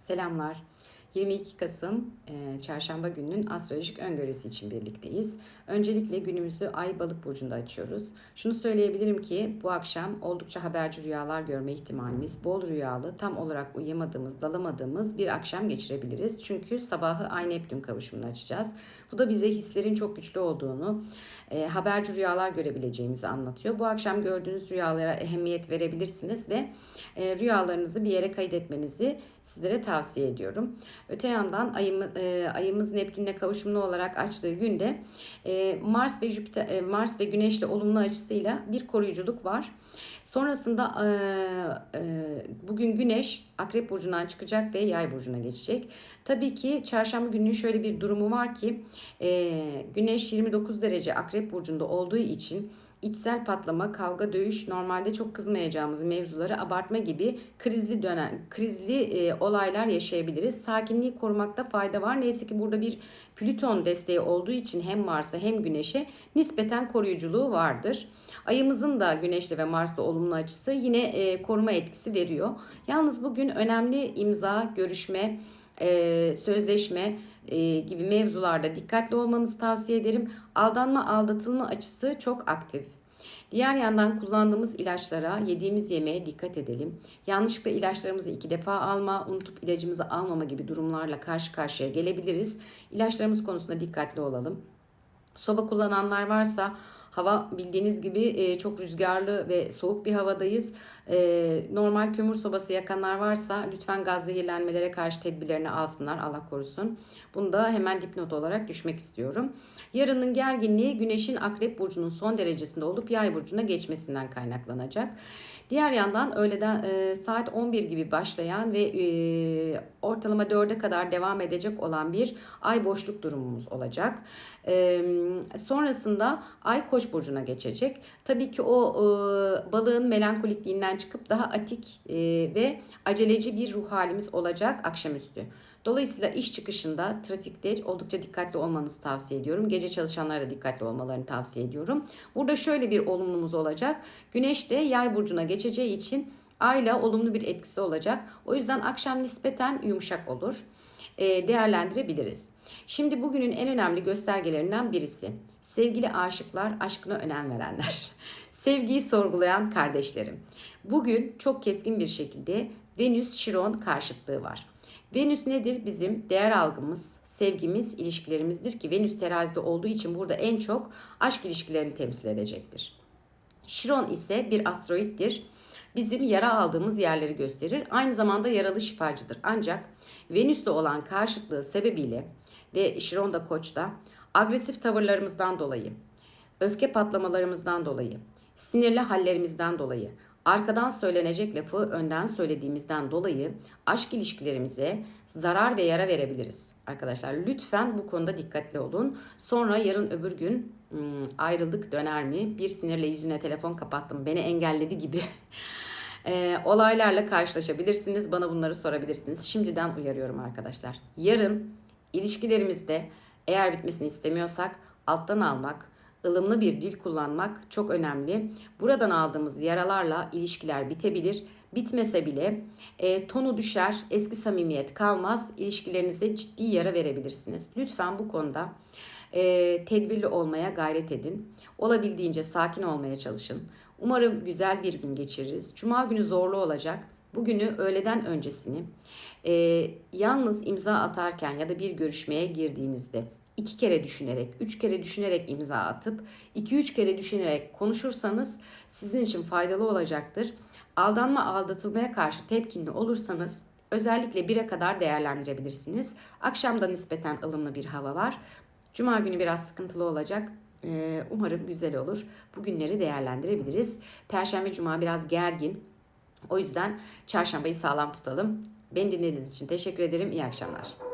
Selamlar. 22 Kasım e, Çarşamba gününün astrolojik öngörüsü için birlikteyiz. Öncelikle günümüzü Ay Balık burcunda açıyoruz. Şunu söyleyebilirim ki bu akşam oldukça haberci rüyalar görme ihtimalimiz, bol rüyalı, tam olarak uyuyamadığımız, dalamadığımız bir akşam geçirebiliriz. Çünkü sabahı Ay Neptün kavuşumunu açacağız. Bu da bize hislerin çok güçlü olduğunu, e, haberci rüyalar görebileceğimizi anlatıyor. Bu akşam gördüğünüz rüyalara ehemmiyet verebilirsiniz ve e, rüyalarınızı bir yere kaydetmenizi sizlere tavsiye ediyorum. Öte yandan e, ayımız Neptün'le kavuşumlu olarak açtığı günde e, Mars ve Jüpiter, e, Mars ve Güneş'le olumlu açısıyla bir koruyuculuk var. Sonrasında bugün Güneş Akrep burcundan çıkacak ve Yay burcuna geçecek. Tabii ki çarşamba gününün şöyle bir durumu var ki Güneş 29 derece Akrep burcunda olduğu için içsel patlama, kavga, dövüş, normalde çok kızmayacağımız mevzuları abartma gibi krizli dönem, krizli e, olaylar yaşayabiliriz. Sakinliği korumakta fayda var. Neyse ki burada bir Plüton desteği olduğu için hem Mars'a hem Güneş'e nispeten koruyuculuğu vardır. Ayımızın da Güneş'le ve Mars'la olumlu açısı yine e, koruma etkisi veriyor. Yalnız bugün önemli imza, görüşme, e, sözleşme e, gibi mevzularda dikkatli olmanızı tavsiye ederim. Aldanma, aldatılma açısı çok aktif. Diğer yandan kullandığımız ilaçlara, yediğimiz yemeğe dikkat edelim. Yanlışlıkla ilaçlarımızı iki defa alma, unutup ilacımızı almama gibi durumlarla karşı karşıya gelebiliriz. İlaçlarımız konusunda dikkatli olalım. Soba kullananlar varsa Hava bildiğiniz gibi e, çok rüzgarlı ve soğuk bir havadayız. E, normal kömür sobası yakanlar varsa lütfen gaz zehirlenmelere karşı tedbirlerini alsınlar Allah korusun. Bunu da hemen dipnot olarak düşmek istiyorum. Yarının gerginliği güneşin akrep burcunun son derecesinde olup yay burcuna geçmesinden kaynaklanacak. Diğer yandan öğleden e, saat 11 gibi başlayan ve e, ortalama 4'e kadar devam edecek olan bir ay boşluk durumumuz olacak. E, sonrasında ay koç burcuna geçecek. Tabii ki o e, balığın melankolikliğinden çıkıp daha atik e, ve aceleci bir ruh halimiz olacak akşamüstü. Dolayısıyla iş çıkışında trafikte oldukça dikkatli olmanızı tavsiye ediyorum. Gece çalışanlara da dikkatli olmalarını tavsiye ediyorum. Burada şöyle bir olumlumuz olacak. Güneş de yay burcuna geçeceği için ayla olumlu bir etkisi olacak. O yüzden akşam nispeten yumuşak olur. E, değerlendirebiliriz. Şimdi bugünün en önemli göstergelerinden birisi. Sevgili aşıklar, aşkına önem verenler. Sevgiyi sorgulayan kardeşlerim. Bugün çok keskin bir şekilde Venüs-Şiron karşıtlığı var. Venüs nedir? Bizim değer algımız, sevgimiz, ilişkilerimizdir ki Venüs terazide olduğu için burada en çok aşk ilişkilerini temsil edecektir. Şiron ise bir asteroittir. Bizim yara aldığımız yerleri gösterir. Aynı zamanda yaralı şifacıdır. Ancak Venüs'le olan karşıtlığı sebebiyle ve Şiron da Koç'ta agresif tavırlarımızdan dolayı, öfke patlamalarımızdan dolayı, sinirli hallerimizden dolayı, arkadan söylenecek lafı önden söylediğimizden dolayı aşk ilişkilerimize zarar ve yara verebiliriz. Arkadaşlar lütfen bu konuda dikkatli olun. Sonra yarın öbür gün hmm, ayrılık döner mi? Bir sinirle yüzüne telefon kapattım beni engelledi gibi e, olaylarla karşılaşabilirsiniz. Bana bunları sorabilirsiniz. Şimdiden uyarıyorum arkadaşlar. Yarın ilişkilerimizde eğer bitmesini istemiyorsak alttan almak, ılımlı bir dil kullanmak çok önemli. Buradan aldığımız yaralarla ilişkiler bitebilir. Bitmese bile e, tonu düşer, eski samimiyet kalmaz, ilişkilerinize ciddi yara verebilirsiniz. Lütfen bu konuda e, tedbirli olmaya gayret edin. Olabildiğince sakin olmaya çalışın. Umarım güzel bir gün geçiririz. Cuma günü zorlu olacak. Bugünü öğleden öncesini e, yalnız imza atarken ya da bir görüşmeye girdiğinizde iki kere düşünerek, üç kere düşünerek imza atıp, iki üç kere düşünerek konuşursanız sizin için faydalı olacaktır. Aldanma aldatılmaya karşı tepkinli olursanız özellikle 1'e kadar değerlendirebilirsiniz. Akşamda nispeten ılımlı bir hava var. Cuma günü biraz sıkıntılı olacak. Ee, umarım güzel olur. Bugünleri değerlendirebiliriz. Perşembe, cuma biraz gergin. O yüzden çarşambayı sağlam tutalım. Beni dinlediğiniz için teşekkür ederim. İyi akşamlar.